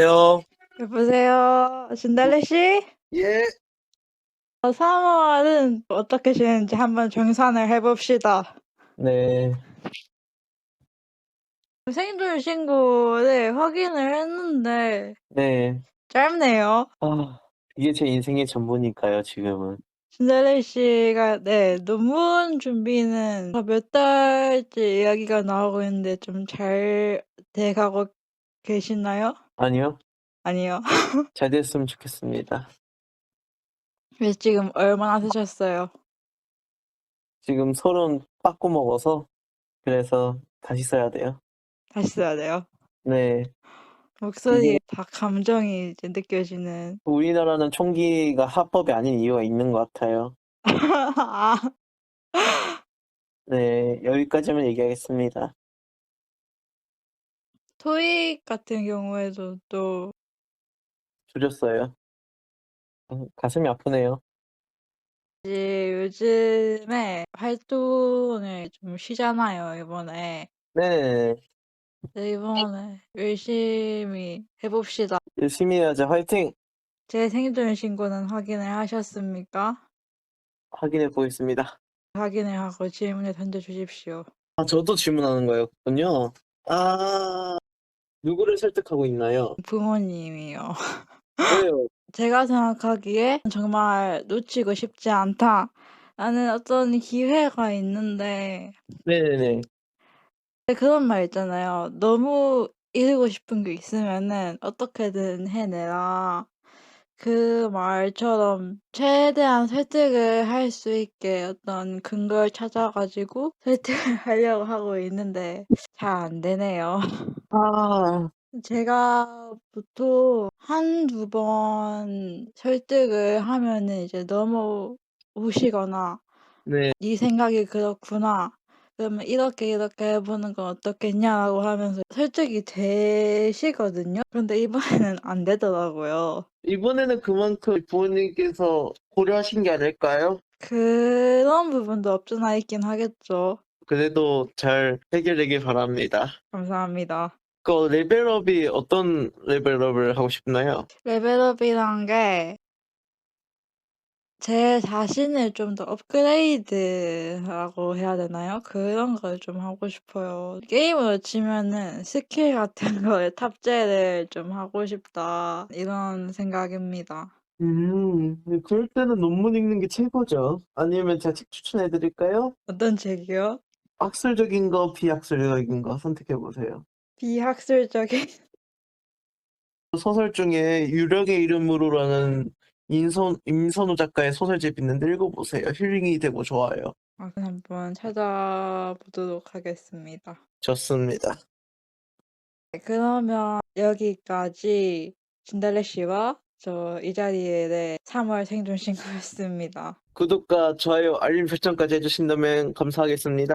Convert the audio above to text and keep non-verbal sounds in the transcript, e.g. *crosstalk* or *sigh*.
안녕하세요. 여보세요. 진달래 씨? 예. 어, 3월은 어떻게 지내는지 한번 정산을 해봅시다. 네. 생존 신고를 확인을 했는데 네. 짧네요. 아, 이게 제 인생의 전부니까요, 지금은. 진달래 씨가 네 논문 준비는 몇 달째 이야기가 나오고 있는데 좀 잘 돼가고 계시나요? 아니요. 아니요. *laughs* 잘 됐으면 좋겠습니다. 왜 지금 얼마나 쓰셨어요? 지금 서른 빠꾸 먹어서 그래서 다시 써야 돼요. 다시 써야 돼요. 네. 목소리에 이게 다 감정이 이제 느껴지는. 우리나라는 총기가 합법이 아닌 이유가 있는 것 같아요. *laughs* 아. 네. 여기까지만 얘기하겠습니다. 토익 같은 경우에도 또 줄였어요. 어, 가슴이 아프네요. 이제 요즘에 활동을 좀 쉬잖아요, 이번에. 네네네. 네, 이번에 열심히 해봅시다. 열심히 해야죠. 화이팅! 제 생존 신고는 확인을 하셨습니까? 확인해 보겠습니다. 확인을 하고 질문을 던져주십시오. 아, 저도 질문하는 거였군요. 아, 누구를 설득하고 있나요? 부모님이요. 왜요? *laughs* 제가 생각하기에 정말 놓치고 싶지 않다라는 어떤 기회가 있는데 네네 네. 그런 말 있잖아요. 너무 이루고 싶은 게 있으면은 어떻게든 해내라. 그 말처럼 최대한 설득을 할 수 있게 어떤 근거를 찾아 가지고 설득을 *laughs* 하려고 하고 있는데 잘 안 되네요. 아, 제가 보통 한두 번 설득을 하면은 이제 넘어오시거나 네. "네 생각이 그렇구나. 그러면 이렇게 이렇게 해 보는 건 어떻겠냐."라고 하면서 설득이 되시거든요. 근데 이번에는 *laughs* 안 되더라고요. 이번에는 그만큼 부모님께서 고려하신 게 아닐까요? 그런 부분도 없잖아 있긴 하겠죠. 그래도 잘 해결되길 바랍니다. 감사합니다. 그 레벨업이 어떤 레벨업을 하고 싶나요? 레벨업이란 게 제 자신을 좀 더 업그레이드라고 해야 되나요? 그런 걸 좀 하고 싶어요. '게임으로 치면은 스킬 같은 *laughs* 거에 탑재를 좀 하고 싶다.' 이런 생각입니다. 음, 네, 그럴 때는 논문 읽는 게 최고죠. 아니면 제가 책 추천해 드릴까요? 어떤 책이요? 학술적인 거, 비학술적인 거 선택해 보세요. 비학술적인 *laughs* 소설 중에 유령의 이름으로라는 인선 임선우 작가의 소설집 있는데 읽어 보세요. 힐링이 되고 좋아요. 아 그럼 한번 찾아보도록 하겠습니다. 좋습니다. 네 그러면 여기까지 진달래 씨와 저 이 자리에 네 3월 생존 신고였습니다. 구독과 좋아요, 알림 설정까지 해 주신다면 감사하겠습니다.